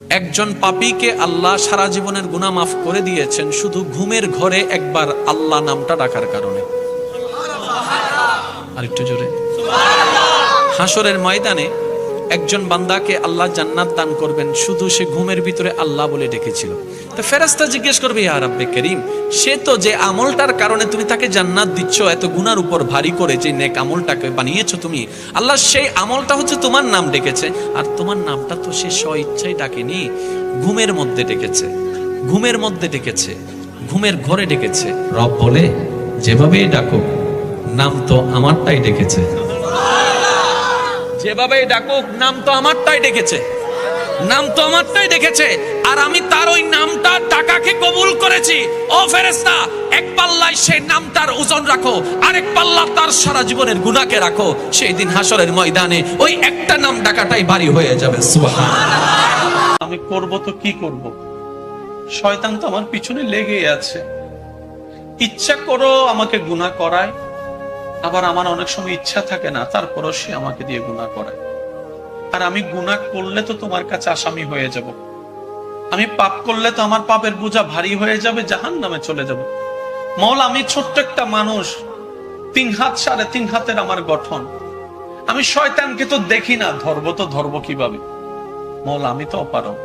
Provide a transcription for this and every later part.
একজন পাপিকে আল্লাহ সারা জীবনের গুণা মাফ করে দিয়েছেন শুধু ঘুমের ঘরে একবার আল্লাহ নামটা ডাকার কারণে। আরেকটু জোরে। হাসরের ময়দানে একজন বান্দাকে আল্লাহ জান্নাত দান করবেন, শুধু সে ঘুমের ভিতরে আল্লাহ বলে ডেকেছিল। তো ফেরাস্তা জিজ্ঞেস করবে, ইয়া রাব্বে করিম, সে তো যে আমলটার কারণে তুমি তাকে জান্নাত দিচ্ছ, এত গুনার উপর ভারী করে যে নেক আমলটাকে বানিয়েছো তুমি, আল্লাহ সেই আমলটা হচ্ছে তোমার নাম ডেকেছে, আর তোমার নামটা তো সে স্ব ইচ্ছাই ডাকেনি, ঘুমের মধ্যে ডেকেছে, ঘুমের মধ্যে ডেকেছে, ঘুমের ঘরে ডেকেছে। রব বলে, যেভাবেই ডাকো নাম তো আমারটাই ডেকেছে। যেভাবে ডাকুক, নাম তো আমারটাই ডেকেছে। নাম তো আমারটাই ডেকেছে। আর আমি তার ওই নামটা টাকাকে কবুল করেছি। ও ফেরেস্তা এক পাল্লায় সেই নামটার ওজন রাখো। আরেক পাল্লা তার সারা জীবনের গুনাকে রাখো। সেই দিন হাসরের ময়দানে ওই একটা নাম ডাকাটাই ভারী হয়ে যাবে। আমি করব তো কি করব? শয়তান তো আমার পিছনে লেগেই আছে। ইচ্ছা করো আমাকে গুনাহ করায়। আবার আমার অনেক সময় ইচ্ছা থাকে না, তারপরও সে আমাকে দিয়ে গুনাহ করায় আর আমি গুনাহ করলে তো তোমার কাছে আসামি হয়ে যাব। আমি পাপ করলে তো আমার পাপের বোঝা ভারী হয়ে যাবে জাহান নামে চলে যাব। মল, আমি ছোট্ট একটা মানুষ। তিন হাত সাড়ে তিন হাতের আমার গঠন। আমি শয়তানকে তো দেখি না, ধরবো তো ধরবো কীভাবে? মল, আমি তো অপারক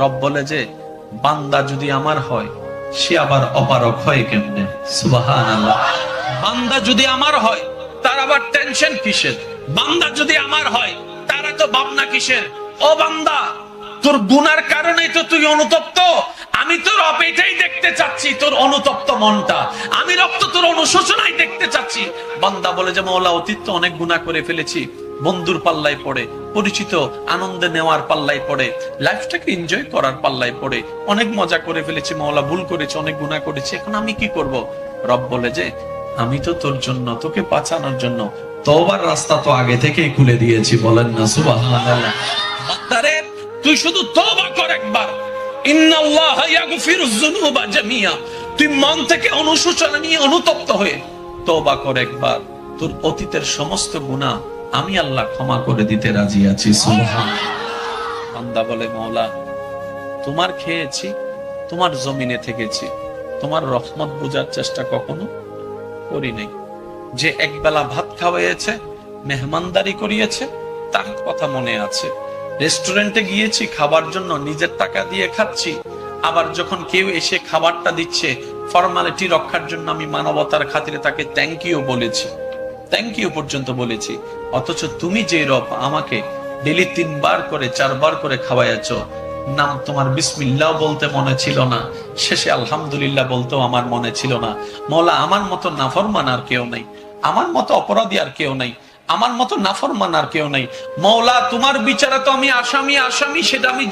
রব বলে যে, বান্দা যদি আমার হয়, সে আবার অপারক হয় কেমনে? সুবহানাল্লাহ। বান্দা যদি আমার হয়, তার আবার টেনশন কিসের? বান্দা যদি আমার হয়, তারা তো ভাবনা কিসের? ও বান্দা, তোর গুনার কারণেই তো তুই অনুতপ্ত। আমি তোর অপেটাই দেখতে চাচ্ছি তোর অনুতপ্ত মনটা। আমি রক্ত তোর অনুশোচনাই দেখতে চাচ্ছি। বান্দা বলে যে, মৌলা, অতীত তো অনেক গুনাহ করে ফেলেছি। বন্ধুর পাল্লায় পড়ে, পরিচিত আনন্দে নেওয়ার পাল্লায় পড়ে লাইফটাকে এনজয় করার পাল্লায় পড়ে, অনেক মজা করে ফেলেছি, মৌলা, ভুল করেছি, অনেক গুনাহ করেছে। এখন আমি কি করব? রব বলে যে আমি তো তোর জন্য, তোকে বাঁচানোর জন্য তোবার রাস্তা তো আগে থেকেই খুলে দিয়েছি, বলেন না, সুবহানাল্লাহ। তুই শুধু তওবা কর একবার। তুই মন থেকে অনুশোচনা নিয়ে অনুতপ্ত হয়ে কর একবার। তোর অতীতের সমস্ত গুনাহ আমি আল্লাহ ক্ষমা করে দিতে রাজি আছি বলে, মওলা, তোমার খেয়েছি, তোমার জমিনে থেকেছি। তোমার রহমত বোঝার চেষ্টা কখনো করি নাই। যে একবেলা ভাত খাওয়াইয়েছে, মেহমানদারি করিয়েছে, তার কথা মনে আছে। রেস্টুরেন্টে গিয়েছি, খাবার জন্য নিজের টাকা দিয়ে খাচ্ছি। আবার যখন কেউ এসে খাবারটা দিচ্ছে, ফর্মালিটি রক্ষার জন্য আমি মানবতার খাতিরে তাকে থ্যাংক ইউ বলেছি। থ্যাংক ইউ পর্যন্ত বলেছি। অথচ তুমি যে রব আমাকে ডেলি তিনবার করে, চারবার করে খাওয়াইয়াছ নাম তোমার বিসমিল্লাহ বলতে মনে ছিল না। শেষে আলহামদুলিল্লাহ বলতেও আমার মনে ছিল না। মৌলা, আমার মতো নাফরমান আর কেউ নাই। আমার মতো অপরাধী আর কেউ নাই। আমার মতো নাফরমান আর কেউ নাই। মৌলা, তোমার বিচারে তো আমি আসামি আসামি, সেটা আমি